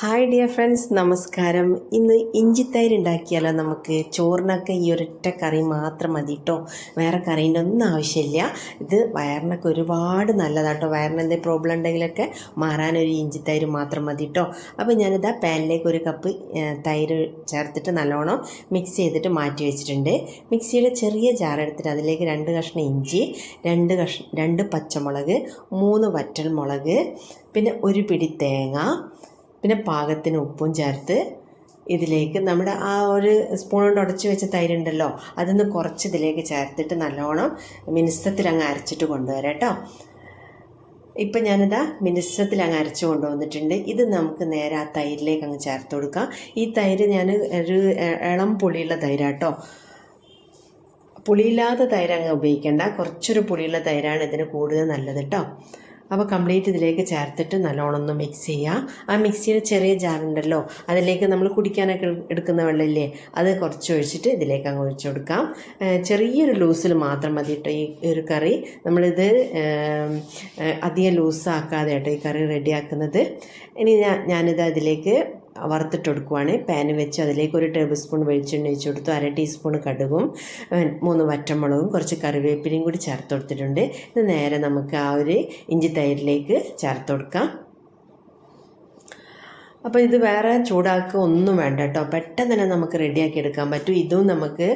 Hi dear friends നമസ്കാരം. ഇന്ന് ഇഞ്ചിത്തൈര് ഉണ്ടാക്കിയാലോ നമുക്ക്? ചോറിനൊക്കെ ഈ ഒരൊറ്റ കറി മാത്രം മതി കേട്ടോ വേറെ കറീന്റെ ഒന്നും ആവശ്യമില്ല. ഇത് വയറിനൊക്കെ ഒരുപാട് നല്ലതാണ് കേട്ടോ വയറിന് എന്തെങ്കിലും പ്രോബ്ലം ഉണ്ടെങ്കിലൊക്കെ മാറാനൊരു ഇഞ്ചിത്തൈര് മാത്രം മതി കേട്ടോ അപ്പോൾ ഞാനിതാ പാനിലേക്ക് ഒരു കപ്പ് തൈര് ചേർത്തിട്ട് നല്ലോണം മിക്സ് ചെയ്തിട്ട് മാറ്റി വെച്ചിട്ടുണ്ട്. മിക്സിയുടെ ചെറിയ ജാർ എടുത്തിട്ട് അതിലേക്ക് രണ്ട് കഷ്ണം ഇഞ്ചി രണ്ട് കഷ് രണ്ട് പച്ചമുളക് മൂന്ന് വറ്റൽ മുളക് പിന്നെ ഒരു പിടി തേങ്ങ പിന്നെ പാകത്തിന് ഉപ്പും ചേർത്ത് ഇതിലേക്ക് നമ്മുടെ ആ ഒരു സ്പൂൺ കൊണ്ട് ഉടച്ച് വെച്ച തൈരുണ്ടല്ലോ അതൊന്ന് കുറച്ച് ഇതിലേക്ക് ചേർത്തിട്ട് നല്ലോണം മിനുസത്തിൽ അങ്ങ് അരച്ചിട്ട് കൊണ്ടുവരാം കേട്ടോ. ഇപ്പം ഞാനിതാ മിനുസത്തിൽ അങ്ങ് അരച്ച് കൊണ്ടുവന്നിട്ടുണ്ട്. ഇത് നമുക്ക് നേരെ ആ തൈരിലേക്ക് അങ്ങ് ചേർത്ത് കൊടുക്കാം. ഈ തൈര് ഞാൻ ഒരു ഇളം പുളിയുള്ള തൈരാട്ടോ പുളിയില്ലാത്ത തൈര് അങ്ങ് ഉപയോഗിക്കേണ്ട. കുറച്ചൊരു പുളിയുള്ള തൈരാണ് ഇതിന് കൂടുതൽ നല്ലത് കേട്ടോ അപ്പോൾ കംപ്ലീറ്റ് ഇതിലേക്ക് ചേർത്തിട്ട് നല്ലോണം ഒന്ന് മിക്സ് ചെയ്യുക ആ മിക്സിയുടെ ചെറിയ ജാറുണ്ടല്ലോ അതിലേക്ക് നമ്മൾ കുടിക്കാനൊക്കെ എടുക്കുന്ന വെള്ളമില്ലേ അത് കുറച്ച് ഒഴിച്ചിട്ട് ഇതിലേക്ക് അങ്ങ് ഒഴിച്ചു കൊടുക്കാം. ചെറിയൊരു ലൂസിൽ മാത്രം മതി കേട്ടോ ഈ ഒരു കറി. നമ്മളിത് അധികം ലൂസാക്കാതെ കേട്ടോ ഈ കറി റെഡിയാക്കുന്നത് ഇനി ഞാൻ ഞാനിത് അതിലേക്ക് വറുത്തിട്ട് കൊടുക്കുവാണ് പാൻ വെച്ച് അതിലേക്ക് ഒരു ടേബിൾ സ്പൂൺ വെളിച്ചെണ്ണ ഒഴിച്ചു കൊടുത്തു. അര ടീസ്പൂൺ കടുകും മൂന്ന് വറ്റമുളകും കുറച്ച് കറിവേപ്പിലയും കൂടി ചേർത്ത് കൊടുത്തിട്ടുണ്ട് ഇത് നേരെ നമുക്ക് ആ ഒരു ഇഞ്ചി തൈരിലേക്ക് ചേർത്ത് കൊടുക്കാം അപ്പോൾ ഇത് വേറെ ചൂടാക്കുക ഒന്നും വേണ്ട കേട്ടോ. പെട്ടെന്ന് തന്നെ നമുക്ക് റെഡിയാക്കി എടുക്കാൻ പറ്റും. ഇതും നമുക്ക്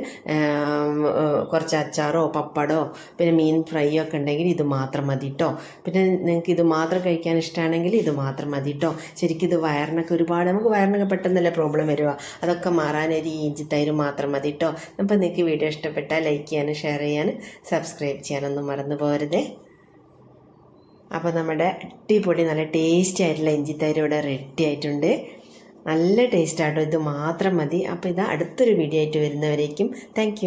കുറച്ച് അച്ചാറോ പപ്പടോ പിന്നെ മീൻ ഫ്രൈയോ ഒക്കെ ഉണ്ടെങ്കിൽ ഇത് മാത്രം മതി കേട്ടോ. പിന്നെ നിങ്ങൾക്ക് ഇത് മാത്രം കഴിക്കാൻ ഇഷ്ടമാണെങ്കിൽ ഇത് മാത്രം മതി കേട്ടോ. ശരിക്കും ഇത് വയറിനൊക്കെ ഒരുപാട് നമുക്ക് വയറിനൊക്കെ പെട്ടെന്നല്ലേ പ്രോബ്ലം വരിക. അതൊക്കെ മാറാനൊരു ഇഞ്ചി തൈര് മാത്രം മതി കേട്ടോ. അപ്പോൾ നിങ്ങൾക്ക് വീഡിയോ ഇഷ്ടപ്പെട്ടാൽ ലൈക്ക് ചെയ്യാനും ഷെയർ ചെയ്യാനും സബ്സ്ക്രൈബ് ചെയ്യാനൊന്നും മറന്നു പോകരുതേ. അപ്പോൾ നമ്മുടെ അടിപൊളി നല്ല ടേസ്റ്റി ആയിട്ടുള്ള ഇഞ്ചിത്തൈര് ഇവിടെ റെഡി ആയിട്ടുണ്ട്. നല്ല ടേസ്റ്റ് ആട്ടോ. ഇത് മാത്രം മതി. അപ്പോൾ ഇത് അടുത്തൊരു വീഡിയോ ആയിട്ട് വരുന്നവരേക്കും. താങ്ക്